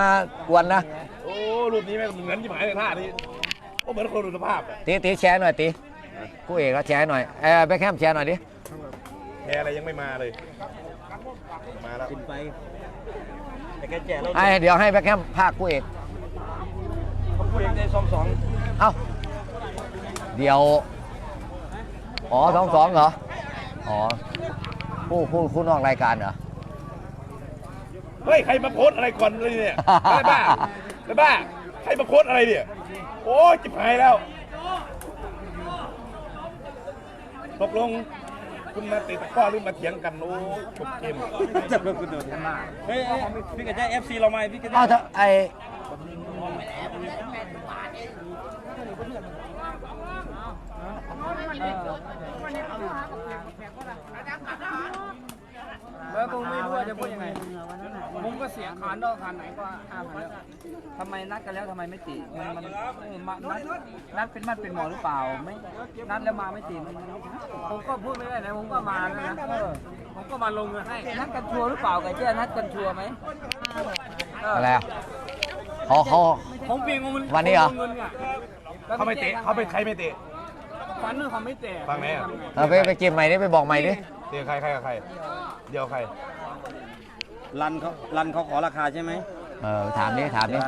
มากวนนะโอ้รูปนี้แม่งเหมือนที่หมายในท่านี้ก็เหมือนคนดูสภาพอะตีตีแชร์หน่อยตีกูเอกก็แชร์หน่อยเออแบ็คแฮมแชร์หน่อยดิแพ้อะไรยังไม่มาเลย มาแล้วกินไปแต่แกแจกเราไอ้เดี๋ยวให้แบ็คแฮมพากกูเอกเขาพูดเองได้สองสองเอ้าเดี๋ยวอ๋อสองสองเหรออ๋อคู่คู่คู่นอกรายการเหรอ เฮ้ยใครมาโพสต์อะไรก่อนเลยเนี่ยไอ้บ้าไอ้บ้าใครมาโพสต์อะไรเนี่ย โอ้ยจิบหายแล้วตกลงคุณมาเตะตะกร้อหรือมาเถียงกันโอ้ยจบเกมจับเราคุณโดนมากเฮ้ยเฮ้ยพี่กระจายเอฟซีเราไหมพี่กระจาเอ้ายถ้าไอ แล้วผมไม่รู้ว่าจะพูดยังไง ผมก็ เสียคานดอกคานไหนก็ห้าพันแล้วทำไมนัดกันแล้วทำไมไม่ติมันมันเออมานัดนัดเป็นมัดเป็นหมอหรือเปล่าไม่นัดแล้วมาไม่ติมันผมก็พูดไม่ได้นะผมก็มาแล้วนะเออผมก็มาลงเงินให้นัดกันชัวร์หรือเปล่าไก่เจ้นัดกันชัวร์ไหมเอะไรอะเขาเขาผมเปลี่ยนเงินวันนี้เหรอผมงินอะแล้วเขาไม่เตะเขาเป็นใครไม่เตะฟันเรื่องเขาไม่เตะฟังไหนอะเอาไปไปเกมใหม่ดิไปบอกใหม่ดิเตะใครใครกับใคร เดียวใคร รันเขารันเขาขอราคาใช่ไหมเออถามดิถามดิ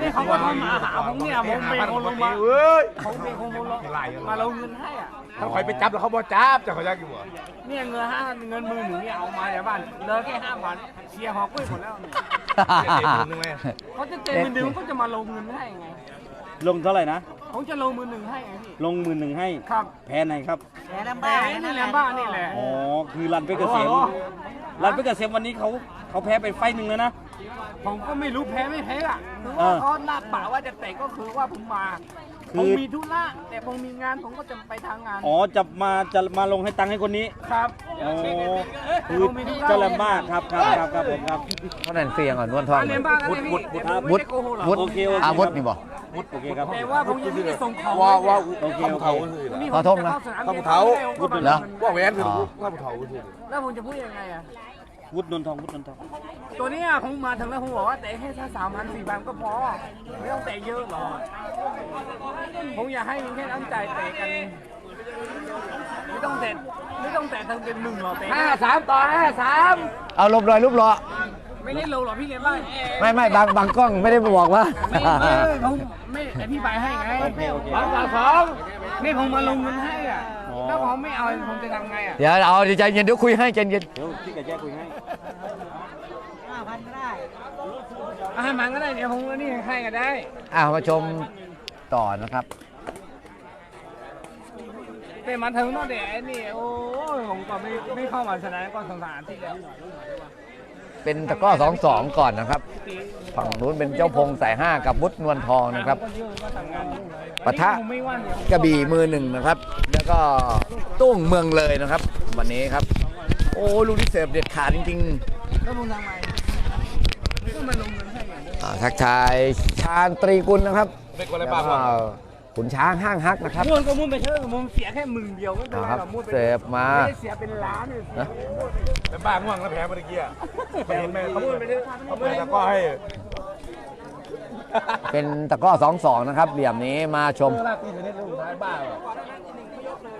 นี่เขาก็มาหาผมเนี่ยผมเป็นคนลงมาเว้ยผมเป็นคนลงมามาลงเงินให้อะถ้าใครไปจับแล้วเขาบอกจับจะเขาอยากอยู่เหรอเนี่ยเงินห้าเงินมือหนึ่งเนี่ยเอามาจากบ้านเหลือแค่ห้าพันเชียร์หอกล้วยหมดแล้วเนี่ยเตะมือนึงไหมเขาจะเต็มมือหนึ่งเขาจะมาลงเงินให้ไงลงเท่าไหร่นะเขาจะลงมือหนึ่งให้ไงพี่ลงหมื่นหนึ่งให้ครับแพ้ไหนครับแต่นี่แหละบ้านนี่แหละอ๋อคือรันไปกเกษม รันไปกเกษมวันนี้เขาเขาแพ้ไปไฟต์หนึ่งแล้วนะ ผมก็ไม่รู้แพ้ไม่แพ้อะคือว่าอเขาหน้าป่าว่าจะเตะก็คือว่าผมมาคือ ผมมีธุระแต่ผมมีงานผมก็จะไปทางงานอ๋อจะมาจะมาลงให้ตังค์ให้คนนี้ครับอ๋อคือเจ้าแลมบ้าครับครับครับครับผมครับ เขาแน่นเสียงก่อนวลทองการเรียนบ้านกันเนี่ยพี่แต่ผมไม่ได้โกหกหรอกวุฒิโอเคโอเค อาวุธนี่บอก โอเคครับ แต่ว่าผมยังไม่ได้ส่งของว่าว่าโอเคโอเคนี่ขอโทษนะผมจเข้าสนามข้าวเท้าแล้วก็มาเงินว่าแหวนคือว่าผู้เฒ่าแล้วผมจะพูดยังไงอะ วุฒินนทองวุฒินนทอง ตัวเนี้ยผมมาถึงแล้วผมบอกว่าเตะแค่สามพันสี่พันก็พอ ไม่ต้องเตะเยอะหรอกผมอยากให้มีแค่น้ำใจเตะกัน ไม่ต้องเตะไม่ต้องเตะทั้งเป็นหนึ่งหรอกเตะห้าสามต่อห้าสามเอาลบรอยรูปรอไม่ได้โลหรอกพี่เลี้ยงบ้านไม่ไม่บางบางกล้องไม่ได้บอกว่าไม่ไม่ผมไม่อธิบายให้ไงสองต่อสองนี่ผมมาลงเงินให้อะ ถ้าผมไม่เอาผมจะทำไงอะ เดี๋ยวเอาเดี๋ยวใจเย็นเดี๋ยวคุยให้ใจเย็นเดี๋ยวพี่กระแจคุยให้อาหารมันก็ได้เดี๋ยวผมก็นี่ให้ก็ได้ อ่ามาชมต่อนะครับ แต่มาถึงตั้งแต่นี่โอ้ยผมก็ไม่ไม่เข้ามาชนะก็สงสารที่แล้วเป็นตะกร้อสองสองก่อนนะครับฝั่งนู้นเป็นเจ้าพงสายห้ากับวุฒินวลทองนะครับก็เยอะก็ทำงานยุ่งเลยปะทะผมไม่ว่างเดี๋ยวกระบี่มือหนึ่งนะครับแล้ว ก็ตุ้งเมืองเลยนะครับ วันนี้ครับ โอ้ลูกที่เสิร์ฟเด็ดขาดจริงแล้วผมทำไงก็มาลงเงินให้อย่างนี้ๆอ่าทักทายชาญตรีกุลนะครับเป็นคนอะไรแล้วบ้างก็วะขุนช้างห้างฮักนะครับม้วนก็ม้วนไปเถอะผมเสียแค่หมื่นเดียวก็เป็นอ่าไรครับหรอกม้วนไปเสิร์ฟมาไม่ได้เสียเป็นล้านเลยนะเป็นบ้าง่วงแล้วแพ้เมื่อกี้อะไปเห็นไหมเขาเปิดเขาเปิดตะกร้อให้เป็นตะกร้อสองสองนะครับ เหลี่ยมนี้มาชมเออลากตีเทนนิสลูกท้ายบ้าเหรอ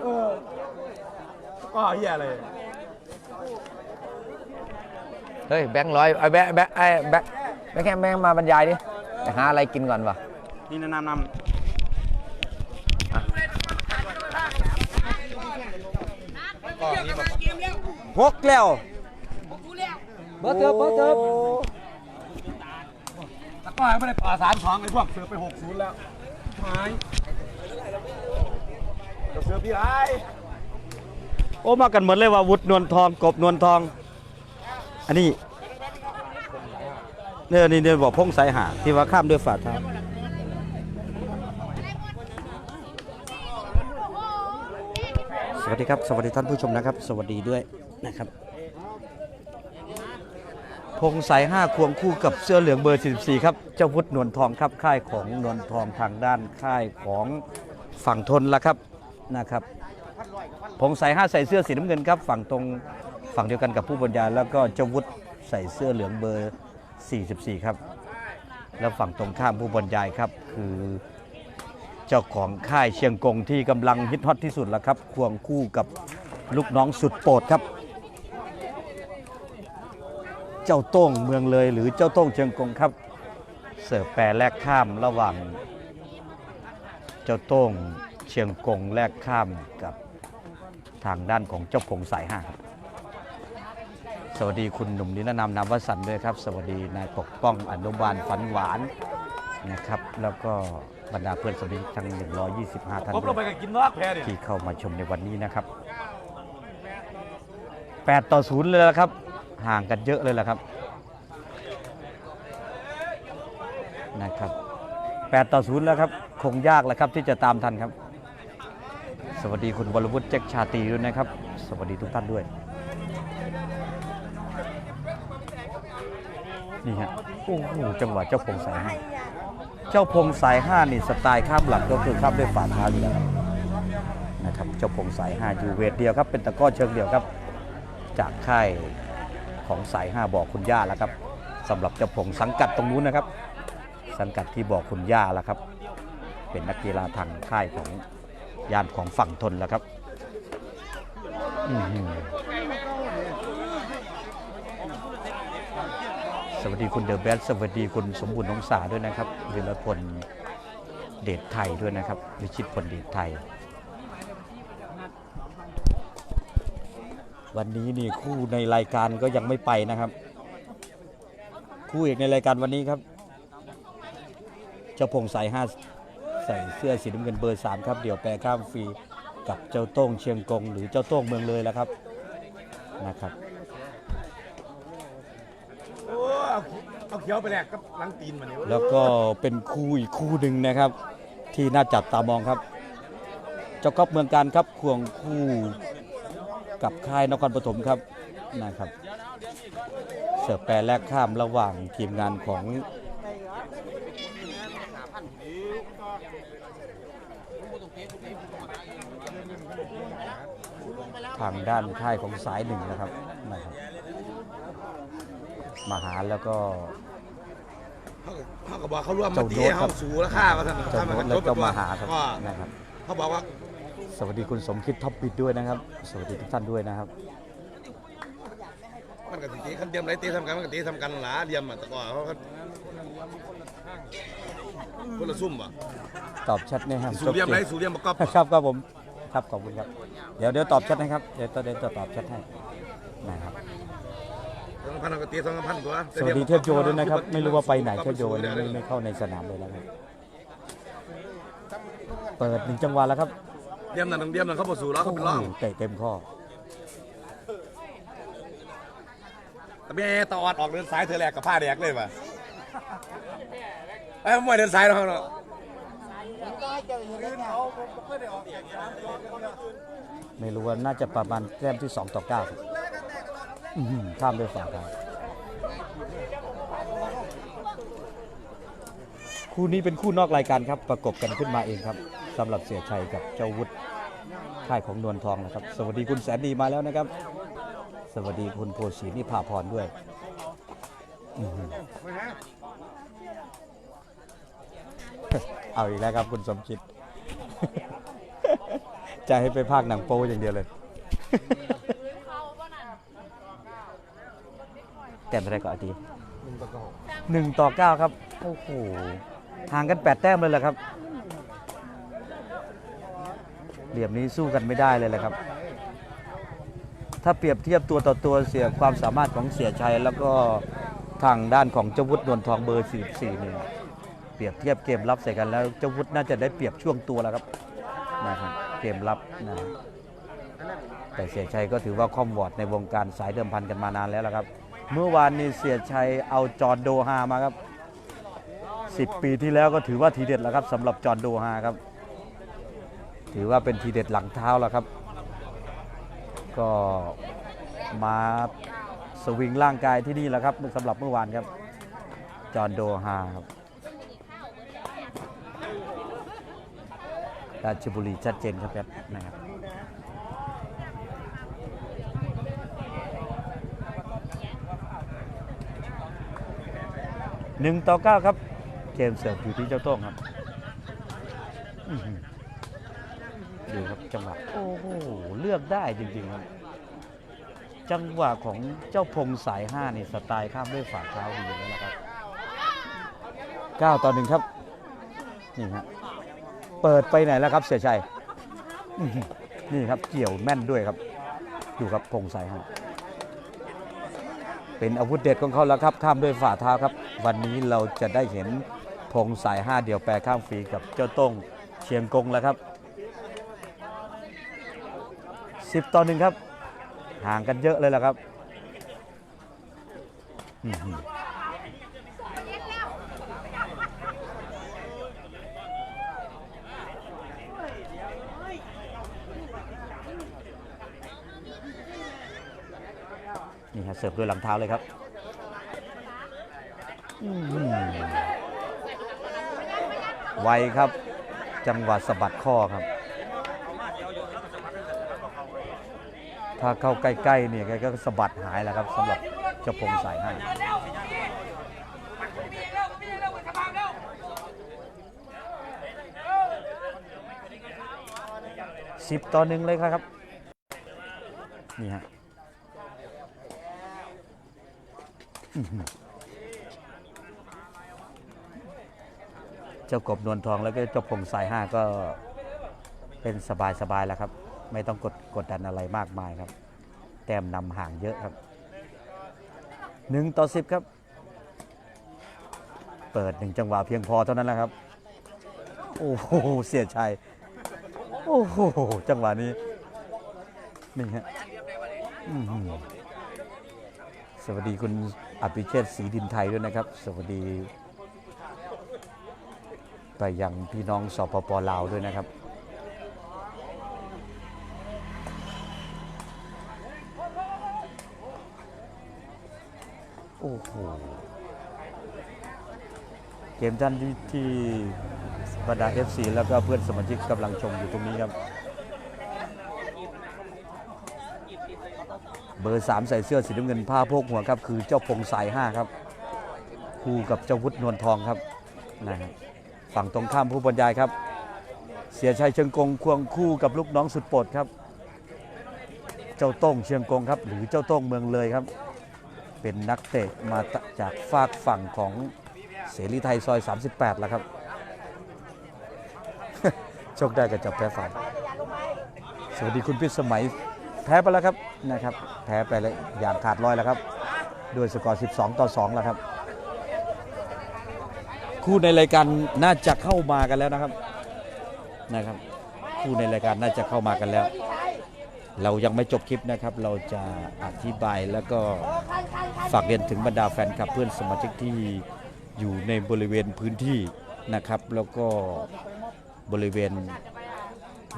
เออก็เฮียอะไรเฮ้ยแบงค์ร้อยไอ้แบงค์แบงค์ไอ้แบงค์แบงค์แค่แบงค์มาบรรยายดิไปหาอะไรกินก่อนวะนี่แนะนำนก็อย่างนี้แบบำหกแล้วเบอร์เติบเบอร์เติบตะกร้อไม่ได้ป่าสามสองไอ้พวกเสือไปหกศูนย์แล้วหาย เดี๋ยวเสือพี่ไอ้โอ้มากันเหมดเลยว่าวุฒินวลทองกบนวลทอง อันนี้เนี่ยนี่เนี่ยบอกพงสายหาที่ว่าข้ามด้วยฝ่าเท้าสวัสดีครับ สวัสดีท่านผู้ชมนะครับ สวัสดีด้วยนะครับ พงสายห้าควงคู่กับเสื้อเหลืองเบอร์ 44 ครับ เจ้าวุฒินวลทองครับ ค่ายของนวลทองทางด้านค่ายของฝั่งทนละครับ นะครับพงสายห้าใส่เสื้อสีน้ำเงินครับ ฝั่งตรงฝั่งเดียวกันกับผู้บรรยายแล้วก็เจ้าวุฒิใส่เสื้อเหลืองเบอร์ 44 ครับ แล้วฝั่งตรงข้ามผู้บรรยายครับ คือเจ้าของค่ายเชียงกงที่กำลังฮิตฮอตที่สุดแล้วครับ ควงคู่กับลูกน้องสุดโปรดครับ เจ้าโต้งเมืองเลยหรือเจ้าโต้งเชียงกงครับ เสิร์ฟแปรแลกข้ามระหว่าง เจ้าโต้ง เชียงกงแลกข้ามกับทางด้านของเจ้าพงสายห้าครับสวัสดีคุณหนุ่มนิรนามนามวสันต์ด้วยครับ สวัสดีนายปกป้องอนุบาลฝันหวานนะครับ แล้วก็บรรดาเพื่อนสมิททั้ง 125 ท่านผมด้ลวงยไปกับกินนอกแพ้ดิที่เข้ามาชมในวันนี้นะครับ 8 ต่อ 0 เลยละครับ ห่างกันเยอะเลยละครับนะครับ 8 ต่อ 0 แล้วครับ คงยากแล้วครับที่จะตามทันครับ สวัสดีคุณวรวุฒิเจ๊กชาตีด้วยนะครับ สวัสดีทุกท่านด้วย นี่ฮะโอ้โหจังหวะเจ้าพงสายห้าเจ้าพงสายห้านี่สไตล์ข้ามหลังก็คือข้ามด้วยฝ่าเท้าอยู่แล้วครับนะครับเจ้าพงสาย5อยู่เวทเดียวครับ เป็นตะก้อเชิงเดียวครับ จากค่ายของสาย5บอกคุณย่าแล้วครับสำหรับเจ้าพงสังกัดตรงนู้นนะครับ สังกัดที่บอกคุณย่าแล้วครับ เป็นนักกีฬาทางค่ายของ ยานของฝั่งทนแล้วครับสวัสดีคุณเดอะแบสสวัสดีคุณสมบูรณ์น้องสาด้วยนะครับวิรพลเดชไทยด้วยนะครับวิชิตพลเดชไทย วันนี้นี่คู่ในรายการก็ยังไม่ไปนะครับ คู่เอกในรายการวันนี้ครับเจ้าพงสายห้า ใส่เสื้อสีน้ำเงินเบอร์สามครับ เดี๋ยวแปรข้ามฟรีกับเจ้าโต้งเชียงกง หรือเจ้าโต้งเมืองเลยแล้วครับนะครับโอ้เอาเขียวไปแลกกับหลังตีนมาเนี่ยแล้วก็เป็นคู่อีกคู่หนึ่งนะครับ ที่น่าจับตามองครับ เจ้าก๊อฟเมืองการครับควงคู่กับค่ายนครปฐมครับนะครับ เสิร์ฟแปรแลกข้ามระหว่างทีมงานของ ทางด้านค่ายของสายหนึ่งนะครับนะครับมาหาแล้วก็เขาก็บอกเขาร่วมมาเจ้าตีโน้ตครัเขาบสูราคาว่าท่านเจ้าโน้ตแล้วก็มาหาครับก็นะครับ เขาบอกว่า สวัสดีคุณสมคิดท็อปปิดด้วยนะครับ สวัสดีทุกท่านด้วยนะครับมันกับตีคันเดียมไรตีทำกันมันกับตีทำกันหลาเดียมอะแตะก่อนเขาก็คนละซุ่มอะตอบแชทนะครับสูเดียมไรสูเดียมประกอบครับครับผม ครับขอบคุณครับ เดี๋ยวเดี๋ยวตอบแชทให้ครับเดี๋ยวเดี๋ยวจะตอบแชทให้นะครับสองพันกับตีสองพันตัวสวัสดีเทพโจด้วยนะครับ ไม่รู้ว่าไปไหนเทพโจวันนี้ไม่ไม่เข้าในสนามเลยแล้วครับเปิดหนึ่งจังหวะแล้วครับเดียมนั่นเดียมนั่นเขาบอกสูแล้วเขาเป็นร่องโโหเตะเต็มข้อแต่แม่ตอดออกเดินสายเธอแหลกกับผ้าแดกเลยป่ะไอ้มวยเดินสายแล้วเขาเนาะ ไม่รู้ว่าน่าจะประมาณแต้มที่ 2 ต่อ9ครับข้ามด้วยฝ่าเท้าคู่นี้เป็นคู่นอกรายการครับประกบกันขึ้นมาเองครับสำหรับเสียชัยกับเจ้าวุฒิค่ายของนวลทองนะครับ สวัสดีคุณแสนดีมาแล้วนะครับ สวัสดีคุณโพสีนิพาพรด้วยอื้อหือ เอาอีกแล้วครับคุณสมคิด จะให้ไปภาคหนังโป๊อย่างเดียวเลย แต้มเท่าไหรก็อาทีหนึ่งต่อเก้าครับ โอ้โหห่างกันแปดแต้มเลยแหละครับ เหลี่ยมนี้สู้กันไม่ได้เลยแหละครับ ถ้าเปรียบเทียบตัวต่อตัวเสียความสามารถของเสียชัย แล้วก็ทางด้านของเจ้าวุฒินวลทองเบอร์ 44เนี่ย รียบเทียบเกมรับใส่กันแล้วเจ้าวุฒิน่าจะได้เปรียบช่วงตัวแล้วครับนะครับเกมรับนะแต่เสียชัยก็ถือว่าคอมวอร์ดในวงการสายเดิมพันกันมานานแล้วละครับ เมื่อวานนี้เสียชัยเอาจอร์นโดฮามาครับ 10 ปีที่แล้วก็ถือว่าทีเด็ดแล้วครับสำหรับจอร์นโดฮาครับ ถือว่าเป็นทีเด็ดหลังเท้าแล้วครับ ก็มาสวิงร่างกายที่นี่แหละครับสำหรับเมื่อวานครับจอห์นโดฮาครับ ราชบุรีชัดเจนครับแป๊บนะครับหนึ่งต่อเก้าครับ เกมเสิร์ฟอยู่ที่เจ้าโต้งครับดูครับจังหวะโอ้โหเลือกได้จริงๆครับจังหวะของเจ้าพงสายห้านี่สไตล์ข้ามด้วยฝ่าเท้าดีแล้วนะครับ 9 ต่อหนึ่งครับ นี่ฮะ เปิดไปไหนแล้วครับ เสียชัยนี่ครับเกี่ยวแม่นด้วยครับดูครับพงสายห้าเป็นอาวุธเด็ดของเขาแล้วครับข้ามด้วยฝ่าเท้าครับ วันนี้เราจะได้เห็นพงสายห้าเดี่ยวแปรข้ามฟรีกับเจ้าต้งเชียงกงแล้วครับ10ต่อหนึ่งครับ ห่างกันเยอะเลยละครับอื้อหือ นี่ฮะเสิร์ฟด้วยหลังเท้าเลยครับไวครับ จังหวะสะบัดข้อครับ ถ้าเข้าใกล้ๆเนี่ยแกก็สะบัดหายแล้วครับสำหรับเจ้าพงสายให้สิบต่อหนึ่งเลยครับ นี่ฮะอื้อหือ เจ้ากบนวลทองแล้วก็เจ้าพงสายห้าก็เป็นสบายๆแล้วครับ ไม่ต้องกดกดดันอะไรมากมายครับ แต้มนำห่างเยอะครับหนึ่งต่อสิบครับ เปิดหนึ่งจังหวะเพียงพอเท่านั้นแหละครับ โอ้โหเสียชัยโอ้โหจังหวะนี้นี่ฮะสวัสดีคุณ อภิเชษฐ์ศรีดินไทยด้วยนะครับ สวัสดี ไปยังพี่น้องสปปลาวด้วยนะครับโอ้โห เกมท่านที่ที่บรรดา FC แล้วก็เพื่อนสมาชิกกำลังชมอยู่ตรงนี้ครับ เบอร์ 3 ใส่เสื้อสีน้ำเงินผ้าโพกหัวครับ คือเจ้าพงสาย5ครับ คู่กับเจ้าวุฒินวลทองครับนะฮะฝั่งตรงข้ามผู้บรรยายครับ เสียชัยเชียงกงควงคู่กับลูกน้องสุดโปรดครับ เจ้าโต้งเชียงกงครับ หรือเจ้าโต้งเมืองเลยครับ เป็นนักเตะมาจากฝากฝั่งของเสรีไทยซอย 38แล้วครับโชคได้กับจับแพ้ฝ่ายสวัสดีคุณพิษสมัย แพ้ไปแล้วครับนะครับ แพ้ไปเลยอย่างขาดลอยแล้วครับด้วยสกอร์ 12 ต่อ 2 แล้วครับ คู่ในรายการน่าจะเข้ามากันแล้วนะครับนะครับ คู่ในรายการน่าจะเข้ามากันแล้ว เรายังไม่จบคลิปนะครับ เราจะอธิบายแล้วก็ฝากเรียนถึงบรรดาแฟนคลับเพื่อนสมาชิกที่อยู่ในบริเวณพื้นที่นะครับ แล้วก็บริเวณ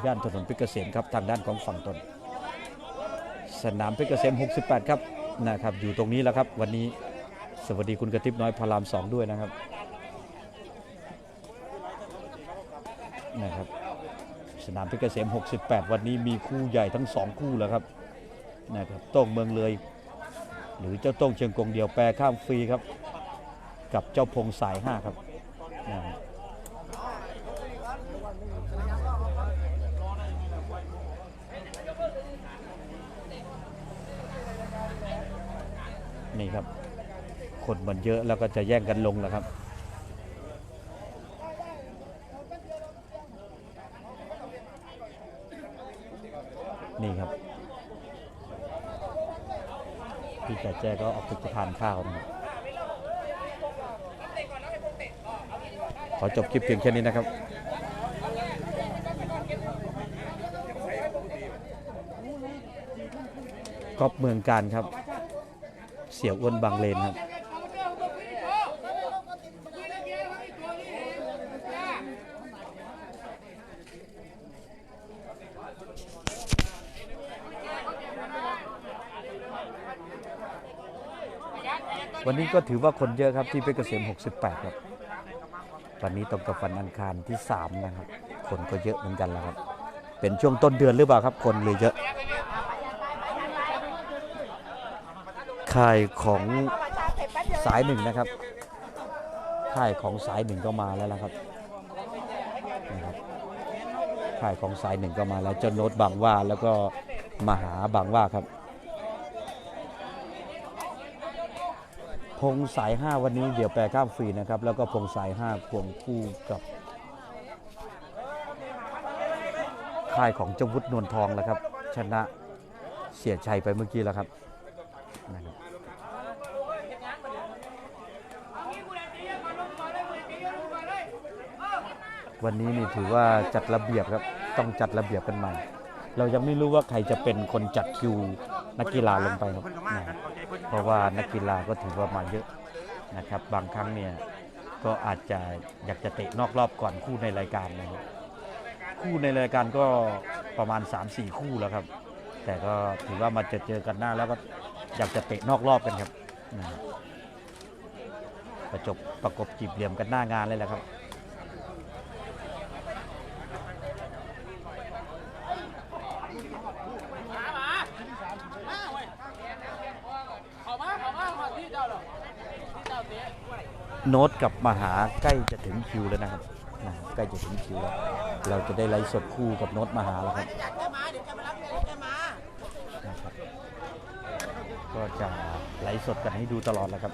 ย่านถนนพชรเกษมครับทางด้านของฝั่งตน สนามเพชรเกษม 68 ครับนะครับอยู่ตรงนี้แล้วครับวันนี้สวัสดีคุณกระติบน้อยพารามสองด้วยนะครับนะครับสนามเพชรเกษม 68 วันนี้มีคู่ใหญ่ทั้ง2คู่แล้วครับนะครับโต้งเมืองเลย หรือเจ้าโต้งเชียงกงเดียวแปรข้ามฟรีครับ กับเจ้าพงสาย 5 ครับนะฮะ นี่ครับ คนมันเยอะแล้วก็จะแย่งกันลงแล้วครับนี่ครับพี่แกแจ้ก็ออกไปทานข้าวนะครับขอจบคลิปเพียงแค่นี้นะครับก๊อฟเมืองการครับ สี่ยวอ้วนบางเลนครับวันนี้ก็ถือว่าคนเยอะครับที่เพชรเกษม 68 ครับ วันนี้ตรงกับวันอังคารที่ 3 นะครับ คนก็เยอะเหมือนกันแล้วครับ เป็นช่วงต้นเดือนหรือเปล่าครับ คนเลยเยอะ ค่ายของสายหนึ่งนะครับ ค่ายของสายหนึ่งก็มาแล้วละครับนะครับค่ายของสายหนึ่งก็มาแล้วเจ้าโน้ตบางว่าแล้วก็มาหาบางว่าครับ พงสาย 5 วันนี้เดี๋ยวแปลข้ามฟรีนะครับ แล้วก็พงสาย 5 ควงคู่กับ ค่ายของเจ้าวุฒินวลทองแล้วครับ ชนะเสียชัยไปเมื่อกี้แล้วครับนะครับ วันนี้นี่ถือว่าจัดระเบียบครับต้องจัดระเบียบกันใหม่ เรายังไม่รู้ว่าใครจะเป็นคนจัดคิวนักกีฬาลงไปครับนะเพราะว่านักกีฬาก็ถือว่ามาเยอะนะครับ บางครั้งเนี่ยก็อาจจะอยากจะเตะนอกรอบก่อนคู่ในรายการนะครับคู่ในรายการก็ประมาณ 3-4 คู่แล้วครับ แต่ก็ถือว่ามาจอเจอกันหน้าแล้วก็อยากจะเตะนอกรอบกันครับนะครับประจบประกบจีบเหลี่ยมกันหน้างานเลยแหละครับ โน้ตกับมหาใกล้จะถึงคิวแล้วนะครับนะใกล้จะถึงคิวแล้ว เราจะได้ไลฟ์สดคู่กับโน้ตมหาแล้วครับนะครับ ก็จะไลฟ์สดกันให้ดูตลอดแล้วครับ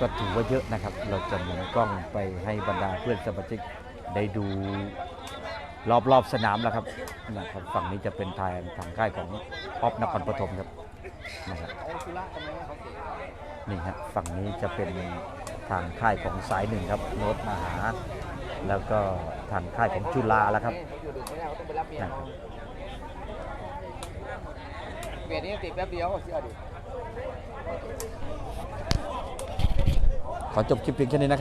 ก็ถือว่าเยอะนะครับ เราจะหมุนกล้องไปให้บรรดาเพื่อนสมาชิกได้ดู รอบรอบๆสนามแล้วครับนะครับฝั่งนี้จะเป็นทายทางค่ายของป๊อปนครปฐมครับนะครับนี่ฮะฝั่งนี้จะเป็นทางค่ายของสายหนึ่งครับโนตมหา แล้วก็ทางค่ายของจุฬาแล้วครับนะครับเบียดนี่ติดแป๊บเดียวเชื่อดิขอจบคลิปเพียงแค่นี้นะครับ